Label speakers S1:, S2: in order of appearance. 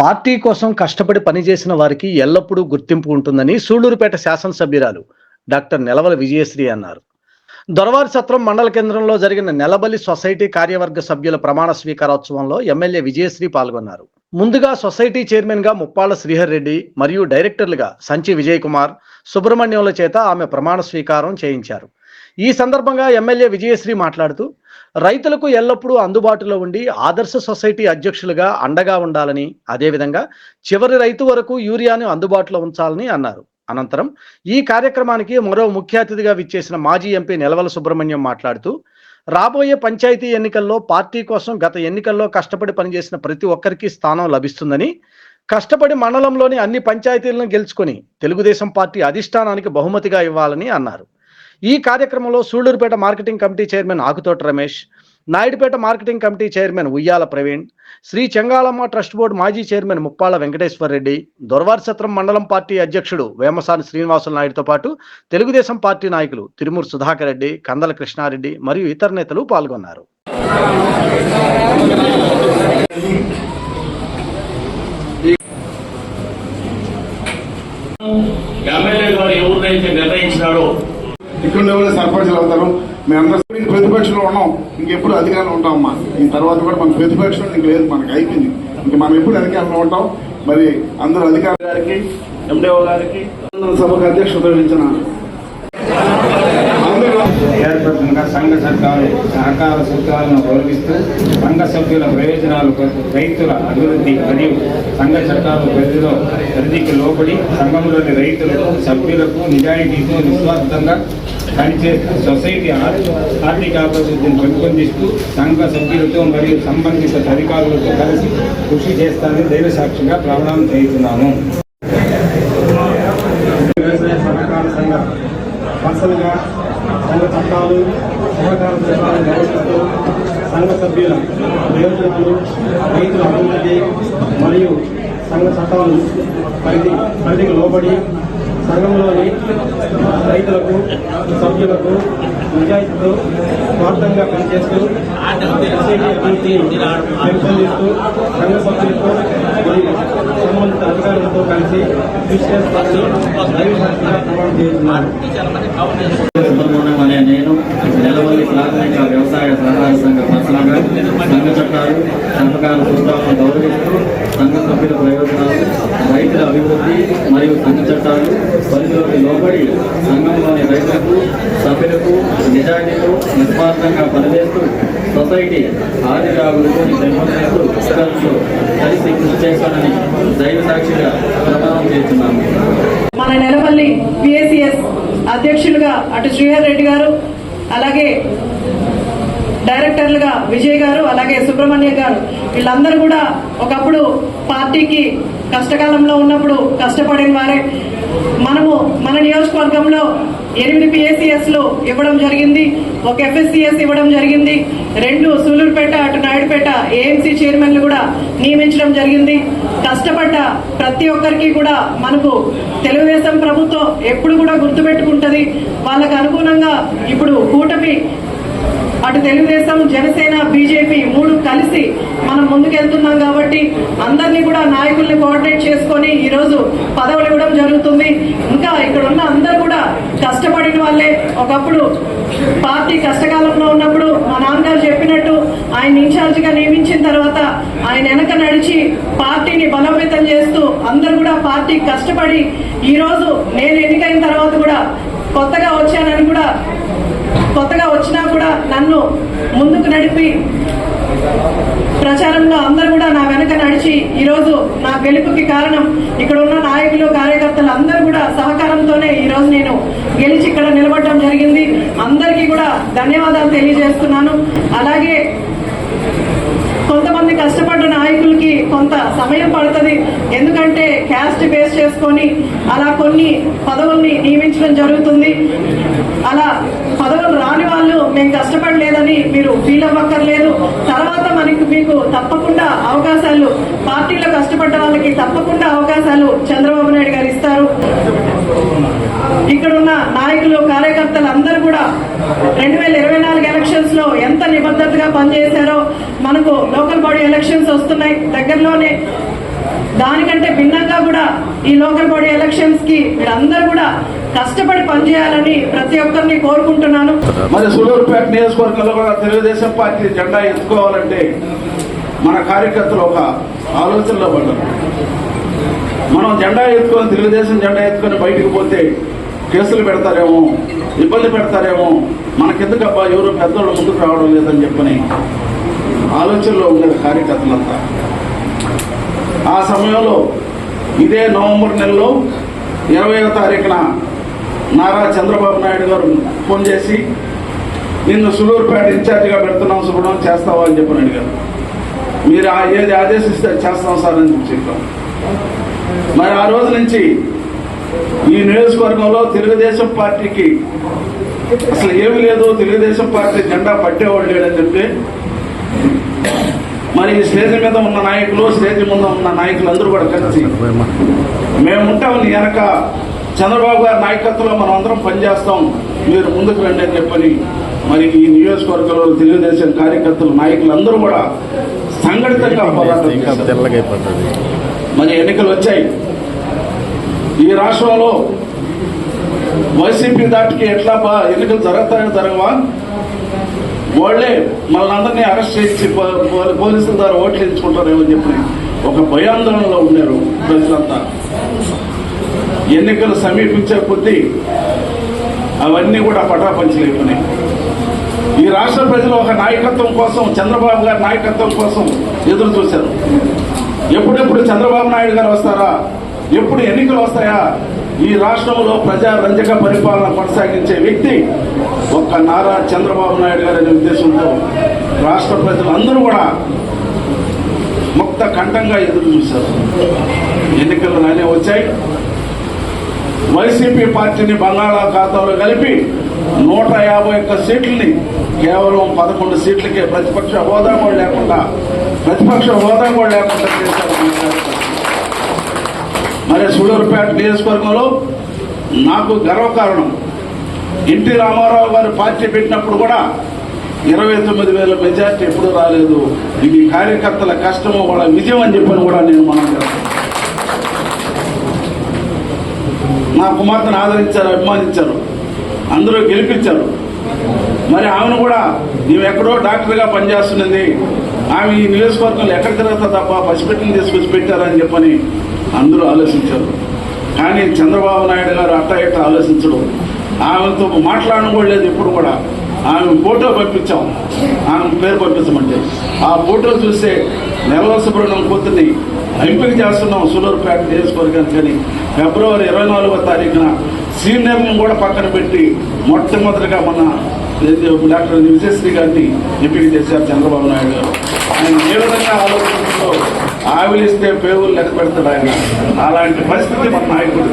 S1: Party కోసం కష్టపడి పనిచేసిన వారికి ఎల్లప్పుడూ గుర్తింపు ఉంటుందని సూళ్ళూరుపేట శాసనసభ్యురాలు డాక్టర్ నెలవల విజయశ్రీ అన్నారు. దొరవారి సత్రం మండల కేంద్రంలో జరిగిన నెలబలి సొసైటీ కార్యవర్గ సభ్యుల ప్రమాణ స్వీకారోత్సవంలో ఎమ్మెల్యే విజయశ్రీ పాల్గొన్నారు. ముందుగా సొసైటీ చైర్మన్గా ముప్పాల శ్రీహర్ రెడ్డి మరియు డైరెక్టర్లుగా సంచి విజయ్ కుమార్ సుబ్రహ్మణ్యంల చేత ఆమె ప్రమాణ స్వీకారం చేయించారు. ఈ సందర్భంగా ఎమ్మెల్యే విజయశ్రీ మాట్లాడుతూ రైతులకు ఎల్లప్పుడూ అందుబాటులో ఉండి ఆదర్శ సొసైటీ అధ్యక్షులుగా అండగా ఉండాలని అదేవిధంగా చివరి రైతు వరకు యూరియాను అందుబాటులో ఉంచాలని అన్నారు. అనంతరం ఈ కార్యక్రమానికి మరో ముఖ్య అతిథిగా విచ్చేసిన మాజీ ఎంపీ నిలవల సుబ్రహ్మణ్యం మాట్లాడుతూ రాబోయే పంచాయతీ ఎన్నికల్లో పార్టీ కోసం గత ఎన్నికల్లో కష్టపడి పనిచేసిన ప్రతి ఒక్కరికి స్థానం లభిస్తుందని కష్టపడి మండలంలోని అన్ని పంచాయతీలను గెలుచుకొని తెలుగుదేశం పార్టీ అధిష్టానానికి బహుమతిగా ఇవ్వాలని అన్నారు. ఈ కార్యక్రమంలో Sullurpeta marketing committee chairman Akuthota Ramesh Naidupeta marketing committee chairman Uyyala Praveen Shri Chengalamma trust board మాజీ చైర్మన్ ముప్పాల వెంకటేశ్వర రెడ్డి దొరవారిసత్రం మండలం పార్టీ అధ్యక్షుడు వేమసాని శ్రీనివాసులు నాయుడుతో పాటు తెలుగుదేశం పార్టీ నాయకులు తిరుమూరు సుధాకర్ రెడ్డి కందల కృష్ణారెడ్డి మరియు ఇతర నేతలు పాల్గొన్నారు.
S2: ఎమ్మెల్యే గారు ఎవరినైతే నిర్ణయించినాడో
S3: ఇక్కడ ఎవరు సర్పంచ్లు అవుతారు మేమందరం ప్రతిపక్షంలో ఉన్నాం. ఇంకెప్పుడు అధికారంలో ఉంటాం అమ్మా ఈ తర్వాత కూడా మన ప్రతిపక్షం ఇంక లేదు మనకి అయిపోయింది. ఇంక మనం ఎప్పుడు అధికారంలో ఉంటాం? మరి అందరూ అధికారులు
S2: గారికి ఎండిఓ గారికి
S3: సభకు అధ్యక్షత వహించిన
S4: చైర్పర్సన్గా సంఘ సర్కారు సహకార సూత్రాలను గౌరవిస్తూ సంఘ సభ్యుల ప్రయోజనాలు కొరకు రైతుల అభివృద్ధి మరియు సంఘ చట్టాల పరిధిలో పరిధికి లోబడి సంఘంలోని రైతులకు సభ్యులకు నిజాయితీతో నిస్వార్థంగా పనిచే సొసైటీ ఆర్థిక ఆర్థిక అభివృద్ధిని పెంపొందిస్తూ సంఘ సభ్యులతో మరియు సంబంధిత అధికారులతో కలిసి కృషి చేస్తానని దైవ సాక్షిగా ప్రమాణం చేస్తున్నాను వ్యవసాయ సహకార సంఘ సంఘ చట్టాలు సహకార చట్టాలను గౌరవిస్తూ సంఘ సభ్యుల ప్రయోజనాలు రైతుల అభివృద్ధి మరియు సంఘ చట్టాలు పరిధి పరిధికి లోబడి సంఘంలోని రైతులకు సభ్యులకు నిజాయితీతో స్వార్థంగా పనిచేస్తూ సొసైటీ అభివృద్ధిని పెంపొందిస్తూ సంఘ సభ్యులతో మరియు సంబంధిత అధికారులతో కలిసి కృషి చేస్తారని దైవ ప్రమాణం చేస్తున్నాను
S5: నేను నెలవల్లి ప్రాథమిక వ్యవసాయ సహకార సంఘ పర్సనగా సంఘ చట్టాలు సంఘకాల సూత్రాలను గౌరవిస్తూ సంఘ సభ్యుల ప్రయోజనాలు రైతుల అభివృద్ధి మరియు సంఘ చట్టాలు పరిధిలోకి లోబడి సంఘంలోని రైతులకు సభ్యులకు నిజాయితీతో వ్యాప్తంగా పనిచేస్తూ సొసైటీ ఆర్థిక అభివృద్ధిని పెంపొందిస్తూ ఇతరులతో కలిసి కృషి చేస్తానని దైవ సాక్షిగా ప్రమాణం చేస్తున్నాము
S6: మన నెలపల్లి పిఎస్సిఎస్ అధ్యక్షులుగా అటు శ్రీహర్ రెడ్డి గారు అలాగే డైరెక్టర్లుగా విజయ్ గారు అలాగే సుబ్రహ్మణ్య గారు. వీళ్ళందరూ కూడా ఒకప్పుడు పార్టీకి కష్టకాలంలో ఉన్నప్పుడు కష్టపడిన వారే. మనము మన నియోజకవర్గంలో ఎనిమిది పిఎస్సిఎస్లు ఇవ్వడం జరిగింది ఒక ఎఫ్ఎస్సిఎస్ ఇవ్వడం జరిగింది రెండు సూలూరుపేట అటు నాయుడుపేట ఏఎంసీ చైర్మన్లు కూడా నియమించడం జరిగింది. కష్టపడ్డ ప్రతి ఒక్కరికి కూడా మనకు తెలుగుదేశం ప్రభుత్వం ఎప్పుడు కూడా గుర్తుపెట్టుకుంటుంది. వాళ్ళకు అనుగుణంగా ఇప్పుడు కూటమి అటు తెలుగుదేశం జనసేన బీజేపీ మూడు కలిసి మనం ముందుకెళ్తున్నాం కాబట్టి అందరినీ కూడా నాయకుల్ని కోఆర్డినేట్ చేసుకొని ఈరోజు పదవులు ఇవ్వడం జరుగుతుంది. ఇంకా ఇక్కడ ఉన్న అందరు కూడా కష్టపడిన వాళ్ళే. ఒకప్పుడు పార్టీ కష్టకాలంలో ఉన్నప్పుడు మా నాన్నగారు చెప్పినట్టు ఆయన ఇన్ఛార్జిగా నియమించిన తర్వాత ఆయన వెనక నడిచి పార్టీని బలోపేతం చేస్తూ అందరూ కూడా పార్టీ కష్టపడి ఈరోజు నేను ఎన్నికైన తర్వాత కూడా కొత్తగా వచ్చానని కూడా కొత్తగా వచ్చినా కూడా నన్ను ముందుకు నడిపి ప్రచారంలో అందరూ కూడా నా వెనక నడిచి ఈరోజు నా గెలుపుకి కారణం ఇక్కడ ఉన్న నాయకులు కార్యకర్తలు అందరూ కూడా సహకారంతోనే ఈరోజు నేను గెలిచి ఇక్కడ నిలబడటం జరిగింది. అందరికీ కూడా ధన్యవాదాలు తెలియజేస్తున్నాను. అలాగే కొంతమంది కష్టపడ్డ నాయకులకి కొంత సమయం పడుతుంది. ఎందుకంటే క్యాస్ట్ బేస్ చేసుకొని అలా కొన్ని పదవుల్ని నియమించడం జరుగుతుంది. అలా మేము కష్టపడలేదని మీరు ఫీల్ అవ్వక్కర్లేదు. తర్వాత మనకు మీకు తప్పకుండా అవకాశాలు పార్టీలో కష్టపడ్డ వాళ్ళకి తప్పకుండా అవకాశాలు చంద్రబాబు నాయుడు గారు ఇస్తారు. ఇక్కడున్న నాయకులు కార్యకర్తలు అందరూ కూడా రెండు వేల ఇరవై నాలుగు ఎలక్షన్స్లో ఎంత నిబద్ధతగా పనిచేశారో మనకు లోకల్ బాడీ ఎలక్షన్స్ వస్తున్నాయి. దగ్గరలోనే దానికంటే భిన్నంగా కూడా ఈ లోకల్ బాడీ ఎలక్షన్స్కి వీళ్ళందరూ కూడా కష్టపడి పనిచేయాలని ప్రతి ఒక్కరిని కోరుకుంటున్నాను.
S3: మరి సూలూరుపేట నియోజకవర్గంలో కూడా తెలుగుదేశం పార్టీ జెండా ఎత్తుకోవాలంటే మన కార్యకర్తలు ఒక ఆలోచనలో పడ్డారు. మనం జెండా ఎత్తుకొని తెలుగుదేశం జెండా ఎత్తుకొని బయటికి పోతే కేసులు పెడతారేమో ఇబ్బంది పెడతారేమో మనకెందుకబ్బా ఎవరు పెద్దోళ్ళు ముందుకు రావడం లేదని చెప్పని ఆలోచనలో ఉన్న కార్యకర్తలంతా. ఆ సమయంలో ఇదే నవంబర్ నెలలో ఇరవయో తారీఖున నారా చంద్రబాబు నాయుడు గారు ఫోన్ చేసి నిన్ను సులూరుపేట ఇన్ఛార్జిగా పెడుతున్నాం సుబ్రహ్మణ్యం చేస్తావా? అని చెప్పని అడిగారు. మీరు ఆ ఏది ఆదేశిస్తే చేస్తాం సార్ అని చెప్పి చెప్పాం. మరి ఆ రోజు నుంచి ఈ నియోజకవర్గంలో తెలుగుదేశం పార్టీకి అసలు ఏమీ లేదు. తెలుగుదేశం పార్టీ జెండా పట్టేవాడు లేడని చెప్పి మరి ఈ స్టేజ్ మీద ఉన్న నాయకులు స్టేజ్ ముందు ఉన్న నాయకులు అందరూ కూడా కలిసి మేము ఉంటాం వెనక చంద్రబాబు గారి నాయకత్వంలో మనం అందరం పనిచేస్తాం. మీరు ముందుకు రండి అని చెప్పని మరి ఈ నియోజకవర్గంలో తెలుగుదేశం కార్యకర్తలు నాయకులు అందరూ కూడా సంఘటితంగా పోరాటం. మరి ఎన్నికలు వచ్చాయి. ఈ రాష్ట్రంలో వైసీపీ దాటికి ఎట్లా బా ఎన్నికలు జరుగుతాయో జరగవా? వాళ్ళే మనల్ని అందరినీ అరెస్ట్ చేసి పోలీసుల ద్వారా ఓట్లు ఎంచుకుంటారేమో చెప్పి ఒక భయాందోళనలో ఉన్నారు ప్రజలంతా. ఎన్నికలు సమీపించే కొద్దీ అవన్నీ కూడా పటాపంచలేకున్నాయి ఈ రాష్ట్ర ప్రజలు ఒక నాయకత్వం కోసం చంద్రబాబు గారి నాయకత్వం కోసం ఎదురు చూశారు. ఎప్పుడెప్పుడు చంద్రబాబు నాయుడు గారు వస్తారా? ఎప్పుడు ఎన్నికలు వస్తాయా? ఈ రాష్ట్రంలో ప్రజా రంజక పరిపాలన కొనసాగించే వ్యక్తి ఒక్క నారా చంద్రబాబు నాయుడు గారు అనే ఉద్దేశంతో రాష్ట్ర ప్రజలు అందరూ కూడా ముక్త కంఠంగా ఎదురు చూశారు. ఎన్నికలు నానే వచ్చాయి. వైసీపీ పార్టీని బంగాళాఖాతంలో కలిపి నూట యాభై ఒక్క సీట్లని కేవలం పదకొండు సీట్లకే ప్రతిపక్ష హోదా కూడా లేకుండా ప్రతిపక్ష హోదా కూడా లేకుండా చేశారు మరి సూళ్ళూరుపేట నియోజకవర్గంలో నాకు గర్వకారణం ఎన్టీ రామారావు గారు పార్టీ పెట్టినప్పుడు కూడా ఇరవై తొమ్మిది వేల మెజార్టీ ఎప్పుడు రాలేదు. ఇది కార్యకర్తల కష్టము వాళ్ళ విజయం అని చెప్పని కూడా నేను మనం చేస్తాను మా కుమార్తెను ఆదరించారు అభిమానించారు అందరూ గెలిపించారు. మరి ఆమెను కూడా నీవు ఎక్కడో డాక్టర్గా పనిచేస్తున్నది ఆమె ఈ నియోజకవర్గంలో ఎక్కడ తిరుగుతా తప్ప పసిపెట్టిని తీసుకొచ్చి పెట్టారని చెప్పని అందరూ ఆలోచించారు. కానీ చంద్రబాబు నాయుడు గారు అట్ట ఇట్ట ఆలోచించడం ఆమెతో మాట్లాడడం కూడా లేదు ఇప్పుడు కూడా. ఆమె ఫోటో పంపించాం ఆమె పేరు పంపించమంటే. ఆ ఫోటో చూస్తే నెలవ సుబ్రహ్మణ్యం కూతుర్ని ఎంపిక చేస్తున్నాం సూలూరుపేట నియోజకవర్గానికి కానీ ఫిబ్రవరి ఇరవై నాలుగో తారీఖున సీనియర్ని కూడా పక్కన పెట్టి మొట్టమొదటిగా మన డాక్టర్ విజయశ్రీ గారిని ఎంపిక చేశారు చంద్రబాబు నాయుడు గారు. ఆయన ఏ విధంగా ఆలోచించిందో ఆవిలిస్తే పేవులు లెక్క పెడతాడు ఆయన అలాంటి పరిస్థితి మన నాయకుడు